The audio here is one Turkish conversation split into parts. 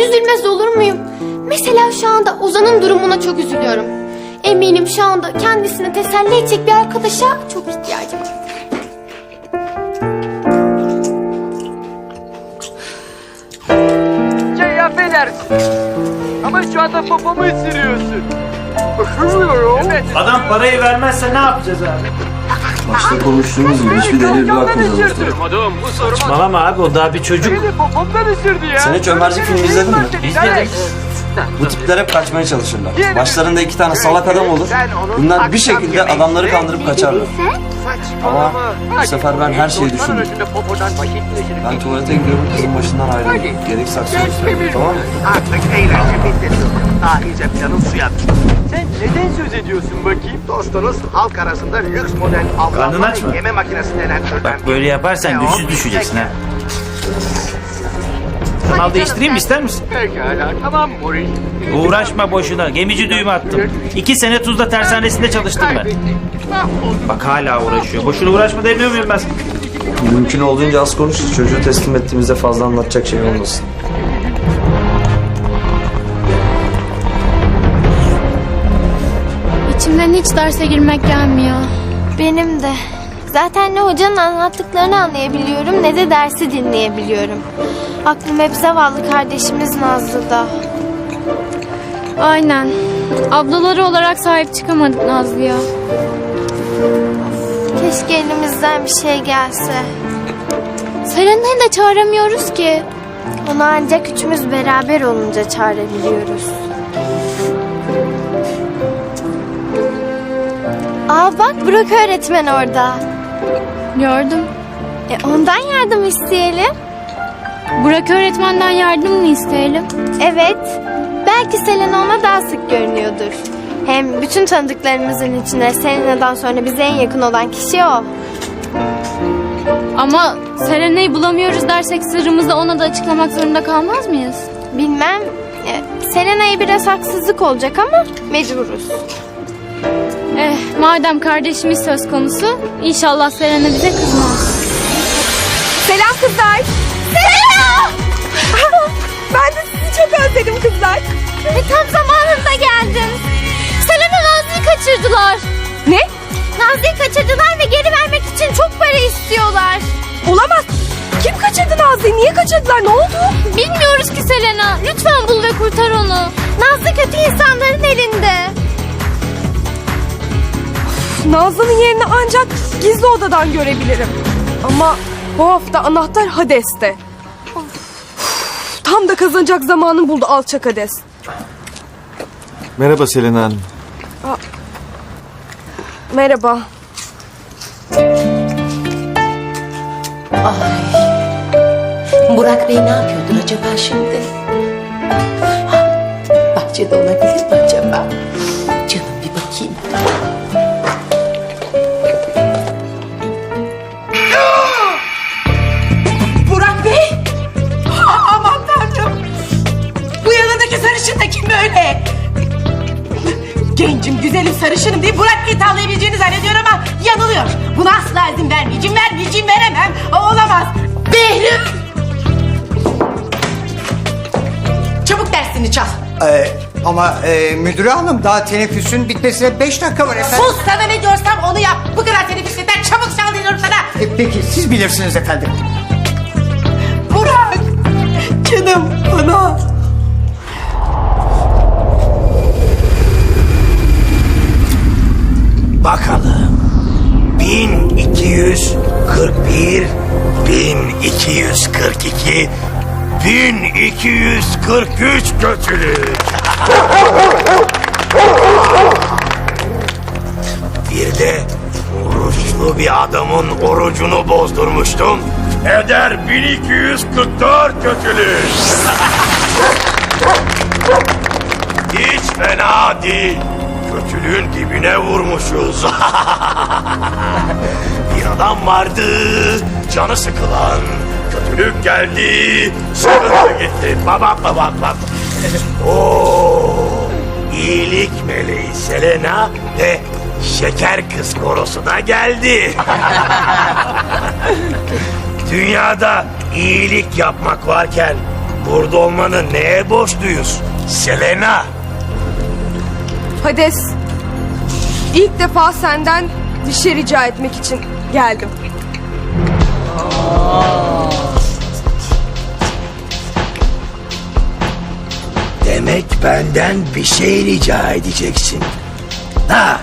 Üzülmez olur muyum? Mesela şu anda Ozan'ın durumuna çok üzülüyorum. Eminim şu anda kendisini teselli edecek bir arkadaşa çok ihtiyacım var. Şey affedersin. Ama şu anda popomu ısırıyorsun. Isırmıyorum. Evet. Adam parayı vermezse ne yapacağız abi? Başta konuştuğumuz gibi hiçbir delil bırakmayacağız ortaya. Adam ısırmaz. Malama abi o daha bir çocuk. Beni popomdan ısırdı ya. Sen hiç Ömerci filmi izledin mi? İzledim. Bu tipler hep kaçmaya çalışırlar. Başlarında iki tane salak adam olur. Bunlar bir şekilde adamları kandırıp kaçarlar. Ama bu sefer ben her şeyi düşündüm. Ben tuvalete gidiyorum kızın başından ayrılıyorum. Gerek üstüne. Tamam mı? Artık eğlence bitti. Dahice planın suya düştü. Sen neden söz ediyorsun bakayım? Dostunuz halk arasında lüks model Karnın avlanma aç mı? ve yeme makinesi denen türden Bak böyle yaparsan güçsüz düşeceksin ha. Kanal değiştireyim mi ister misin? Pekala tamam Mori. Uğraşma boşuna. Gemici düğümü attım. İki sene Tuzla tersanesinde çalıştım ben. Bak hala uğraşıyor. Boşuna uğraşma demiyor muyum ben? Mümkün olduğunca az konuş. Çocuğu teslim ettiğimizde fazla anlatacak şey olmasın. İçimden hiç derse girmek gelmiyor. Benim de. Zaten ne hocanın anlattıklarını anlayabiliyorum ne de dersi dinleyebiliyorum. Aklım hep zavallı kardeşimiz Nazlı'da. Aynen. Ablaları olarak sahip çıkamadık Nazlı'ya. Keşke elimizden bir şey gelse. Serena'yı da çağıramıyoruz ki. Onu ancak üçümüz beraber olunca çağırabiliyoruz. Aa bak Burak öğretmen orada. Gördüm. E ondan yardım isteyelim. Burak öğretmenden yardım mı isteyelim? Evet. Belki Selena ona daha sık görünüyordur. Hem bütün tanıdıklarımızın içinde Selena'dan sonra bize en yakın olan kişi o. Ama Serena'yı bulamıyoruz dersek sırrımızı ona da açıklamak zorunda kalmaz mıyız? Bilmem. E, Selena'ya biraz haksızlık olacak ama mecburuz. Madem kardeşimiz söz konusu, inşallah Serena bize kızmaz. Selam kızlar. Selena! Ben de sizi çok özledim kızlar. E, tam zamanında geldin. Selena Nazlı'yı kaçırdılar. Ne? Nazlı'yı kaçırdılar ve geri vermek için çok para istiyorlar. Olamaz. Kim kaçırdı Nazlı'yı? Niye kaçırdılar? Ne oldu? Bilmiyoruz ki Selena. Lütfen bul ve kurtar onu. Nazlı kötü insanların elinde. Nazlı'nın yerini ancak gizli odadan görebilirim. Ama bu hafta anahtar Hades'te. Of, Tam da kazanacak zamanı buldu alçak Hades. Merhaba Selena Hanım. Merhaba. Burak Bey ne yapıyordur acaba şimdi? Ha, Bahçede olabilir mi acaba? Canım bir bakayım. Sarışınım diye Burak Bey'i tavlayabileceğini zannediyor ama yanılıyor. Buna asla izin vermeyeceğim, vermeyeceğim, veremem. Olamaz. Behlül! Çabuk dersini çal. Ee, ama e, müdür hanım daha teneffüsün bitmesine 5 dakika var efendim. Sus sana ne diyorsam onu yap. Bu kadar teneffüs yeter. Çabuk çal diyorum sana. E, peki siz bilirsiniz efendim. Burak! Canım bana. Bakalım. 1241, 1242, 1243 kötülük. Bir de oruçlu bir adamın orucunu bozdurmuştum. Eder 1244 kötülük. Hiç fena değil. Kötülüğün dibine vurmuşuz. bir adam vardı, canı sıkılan. Kötülük geldi, sıkıntı gitti. Baba baba baba. Oo, iyilik meleği Selena ve şeker kız korosu da geldi. Dünyada iyilik yapmak varken Burada olmanı neye borçluyuz? Selena. Hades, ilk defa senden bir şey rica etmek için geldim. Demek benden bir şey rica edeceksin. Ha,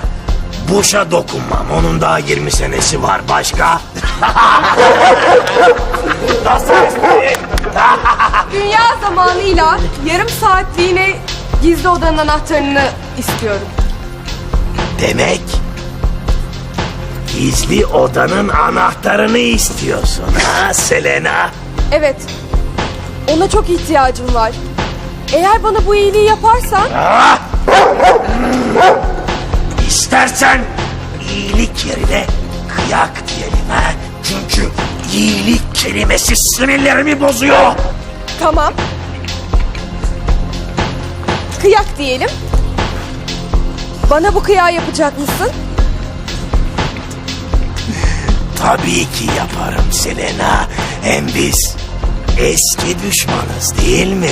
Bush'a dokunmam. Onun daha 20 senesi var. Başka? Nasıl espri? Dünya zamanıyla yarım saatliğine gizli odanın anahtarını istiyorum. Demek gizli odanın anahtarını istiyorsun ha Selena? Evet, ona çok ihtiyacım var. Eğer bana bu iyiliği yaparsan İstersen iyilik yerine kıyak diyelim ha. Çünkü iyilik kelimesi sinirlerimi bozuyor. tamam. Kıyak diyelim. Bana bu kıyağı yapacak mısın? Tabii ki yaparım Selena. Hem biz eski düşmanız değil mi?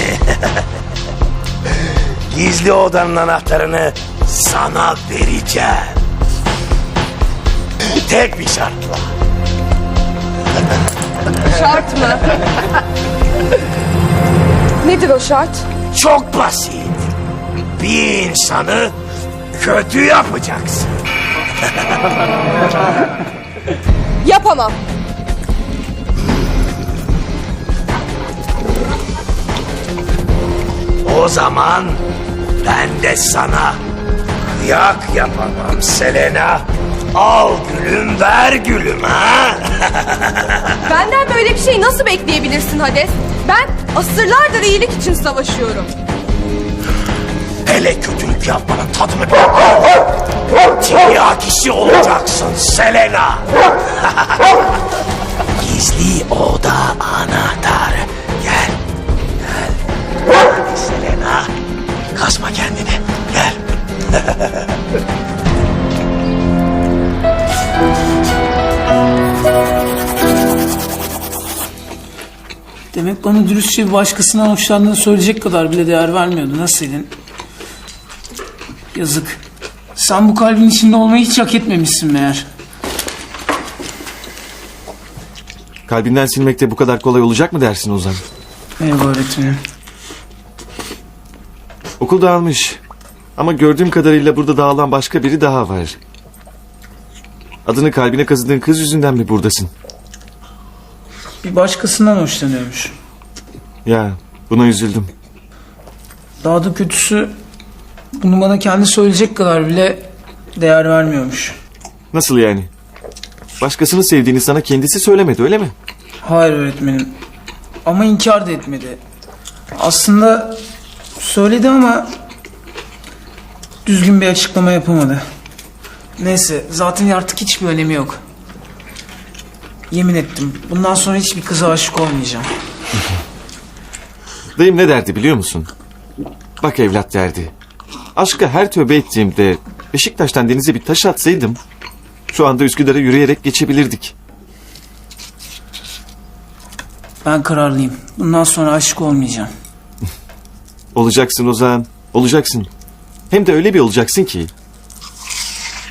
Gizli odanın anahtarını sana vereceğim. Tek bir şartla. Şart mı? Nedir o şart? Çok basit. Bir insanı kötü yapacaksın. Yapamam. O zaman ben de sana kıyak yapamam Selena. Al gülüm ver gülüm ha. Benden böyle bir şey nasıl bekleyebilirsin Hades? Ben asırlardır iyilik için savaşıyorum. Hele kötülük yapmanın tadını bil. Tiryakisi olacaksın Selena. Gizli oda anahtarı. Gel. Gel. Hadi Selena. Kasma kendini. Gel. Demek bana dürüstçe bir başkasından hoşlandığını söyleyecek kadar bile değer vermiyordu. Nasılydın? Yazık. Sen bu kalbin içinde olmayı hiç hak etmemişsin meğer. Kalbinden silmek de bu kadar kolay olacak mı dersin Ozan? Merhaba öğretmenim. Okul dağılmış. Ama gördüğüm kadarıyla burada dağılan başka biri daha var. Adını kalbine kazıdığın kız yüzünden mi buradasın? Bir başkasından hoşlanıyormuş. Ya buna üzüldüm. Daha da kötüsü bunu bana kendi söyleyecek kadar bile değer vermiyormuş. Nasıl yani? Başkasını sevdiğini sana kendisi söylemedi öyle mi? Hayır öğretmenim. Ama inkar da etmedi. Aslında söyledi ama düzgün bir açıklama yapamadı. Neyse zaten artık hiçbir önemi yok. Yemin ettim. Bundan sonra hiçbir kıza aşık olmayacağım. Dayım ne derdi biliyor musun? Bak evlat derdi. Aşka her tövbe ettiğimde Beşiktaş'tan denize bir taş atsaydım şu anda Üsküdar'a yürüyerek geçebilirdik. Ben kararlıyım. Bundan sonra aşık olmayacağım. Olacaksın Ozan. Olacaksın. Hem de öyle bir olacaksın ki.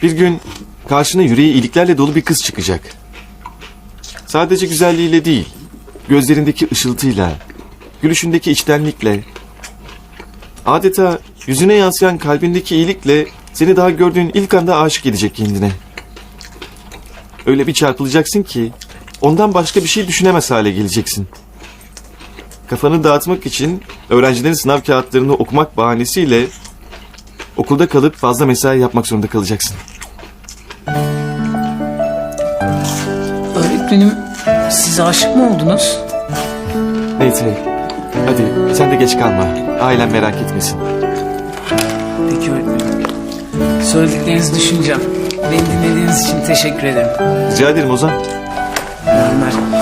Bir gün karşına yüreği iyiliklerle dolu bir kız çıkacak. Sadece güzelliğiyle değil. Gözlerindeki ışıltıyla, gülüşündeki içtenlikle, adeta yüzüne yansıyan kalbindeki iyilikle seni daha gördüğün ilk anda aşık edecek kendine. Öyle bir çarpılacaksın ki ondan başka bir şey düşünemez hale geleceksin. Kafanı dağıtmak için öğrencilerin sınav kağıtlarını okumak bahanesiyle okulda kalıp fazla mesai yapmak zorunda kalacaksın. Öğretmenim siz aşık mı oldunuz? Neyse hadi sen de geç kalma. Ailen merak etmesin. Peki öğretmenim. Söylediklerinizi düşüneceğim. Beni dinlediğiniz için teşekkür ederim. Rica ederim Ozan. İyi günler.